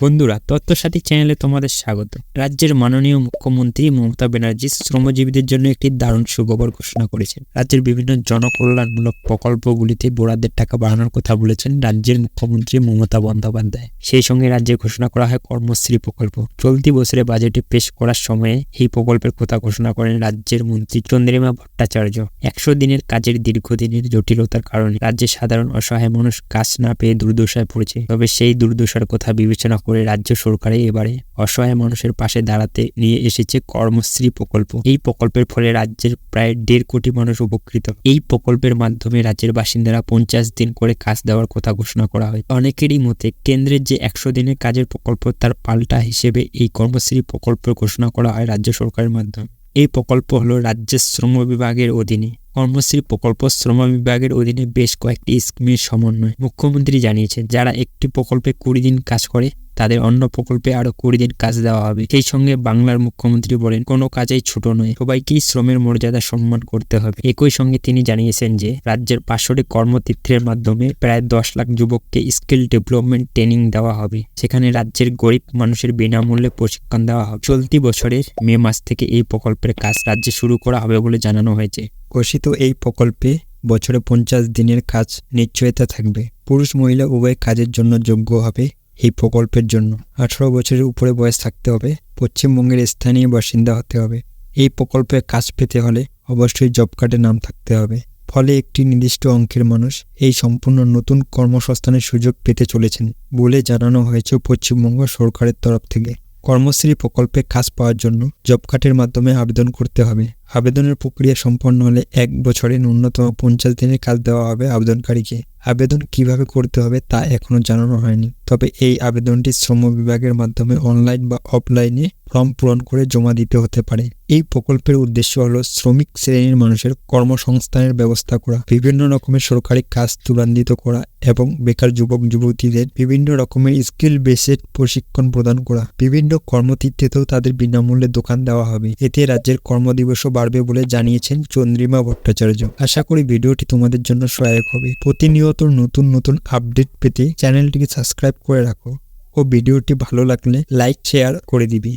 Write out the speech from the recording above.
বন্ধুরা তথ্যসাথী চ্যানেলে তোমাদের স্বাগত। রাজ্যের মাননীয় মুখ্যমন্ত্রী মমতা ব্যানার্জি শ্রমজীবীদের জন্য একটি দারুণ সুখবর ঘোষণা করেছেন। রাজ্যের বিভিন্ন জনকল্যাণমূলক প্রকল্পগুলিতে বরাদ্দের টাকা বাড়ানোর কথা বলেছেন রাজ্যের মুখ্যমন্ত্রী মমতা বন্দ্যোপাধ্যায়। সেই সঙ্গে রাজ্যে ঘোষণা করা হয় কর্মশ্রী প্রকল্প। চলতি বছরে বাজেটে পেশ করার সময়ে এই প্রকল্পের কথা ঘোষণা করেন রাজ্যের মন্ত্রী চন্দ্রিমা ভট্টাচার্য। একশো দিনের কাজের দীর্ঘদিনের জটিলতার কারণে রাজ্যের সাধারণ অসহায় মানুষ কাজ না পেয়ে দুর্দশায় পড়েছে। তবে সেই দুর্দশার কথা বিবেচনা করে রাজ্য সরকারে এবারে অসহায় মানুষের পাশে দাঁড়াতে নিয়ে এসেছে কর্মশ্রী প্রকল্প। এই প্রকল্পের ফলে রাজ্যের প্রায় দেড় কোটি মানুষ উপকৃত। এই প্রকল্পের মাধ্যমে রাজ্যের বাসিন্দারা পঞ্চাশ দিন করে কাজ দেওয়ার কথা ঘোষণা করা হয়। অনেকেরই মতে কেন্দ্রের যে একশো দিনের কাজের প্রকল্প, তার পাল্টা হিসেবে এই কর্মশ্রী প্রকল্প ঘোষণা করা হয় রাজ্য সরকারের মাধ্যমে। এই প্রকল্প হলো রাজ্যের শ্রম বিভাগের অধীনে। কর্মশ্রী প্রকল্প শ্রম বিভাগের অধীনে বেশ কয়েকটি স্কিমের সমন্বয় মুখ্যমন্ত্রী জানিয়েছেন, যারা একটি প্রকল্পে কুড়ি দিন কাজ করে, তাদের অন্য প্রকল্পে আরও কুড়ি দিন কাজ দেওয়া হবে। সেই সঙ্গে বাংলার মুখ্যমন্ত্রী বলেন, কোনো কাজেই ছোট নয়, সবাইকেই শ্রমের মর্যাদা সম্মান করতে হবে। একই সঙ্গে তিনি জানিয়েছেন যে, রাজ্যের পাঁচশোটি কর্মতীর্থের মাধ্যমে প্রায় দশ লাখ যুবককে স্কিল ডেভেলপমেন্ট ট্রেনিং দেওয়া হবে। সেখানে রাজ্যের গরিব মানুষের বিনামূল্যে প্রশিক্ষণ দেওয়া হবে। চলতি বছরের মে মাস থেকে এই প্রকল্পের কাজ রাজ্যে শুরু করা হবে বলে জানানো হয়েছে। ঘোষিত এই প্রকল্পে বছরে পঞ্চাশ দিনের কাজ নিশ্চয়তা থাকবে। পুরুষ, মহিলা উভয় কাজের জন্য যোগ্য হবে এই প্রকল্পের জন্য। আঠারো বছরের উপরে বয়স থাকতে হবে, পশ্চিমবঙ্গের স্থানীয় বাসিন্দা হতে হবে। এই প্রকল্পে কাজ পেতে হলে অবশ্যই জব কার্ডে নাম থাকতে হবে। ফলে একটি নির্দিষ্ট অঙ্কের মানুষ এই সম্পূর্ণ নতুন কর্মসংস্থানের সুযোগ পেতে চলেছেন বলে জানানো হয়েছে পশ্চিমবঙ্গ সরকারের তরফ থেকে। কর্মশ্রী প্রকল্পে কাজ পাওয়ার জন্য জব কার্ডের মাধ্যমে আবেদন করতে হবে। আবেদনের প্রক্রিয়া সম্পন্ন হলে এক বছরে ন্যূনতম পঞ্চাশ দিনের কাজ দেওয়া হবে আবেদনকারীকে। আবেদন কীভাবে করতে হবে তা এখনও জানানো হয়নি। তবে এই আবেদনটি শ্রম বিভাগের মাধ্যমে অনলাইন বা অফলাইনে ফর্ম পূরণ করে জমা দিতে হতে পারে। এই প্রকল্পের উদ্দেশ্য হল শ্রমিক শ্রেণির মানুষের কর্মসংস্থানের ব্যবস্থা করা, বিভিন্ন রকমের সরকারি কাজ ত্বরান্বিত করা এবং বেকার যুবক, যুবতীদের বিভিন্ন রকমের স্কিল বেসেড প্রশিক্ষণ প্রদান করা। বিভিন্ন কর্মতীর্থেতেও তাদের বিনামূল্যে দোকান দেওয়া হবে। এতে রাজ্যের কর্মদিবসও বাড়বে বলে জানিয়েছেন চন্দ্রিমা ভট্টাচার্য। আশা করি ভিডিওটি তোমাদের জন্য সহায়ক হবে। প্রতিনিয়ত নতুন নতুন আপডেট পেতে চ্যানেলটিকে সাবস্ক্রাইব করে রাখো। ও ভিডিওটি ভালো লাগলে লাইক শেয়ার করে দিবি।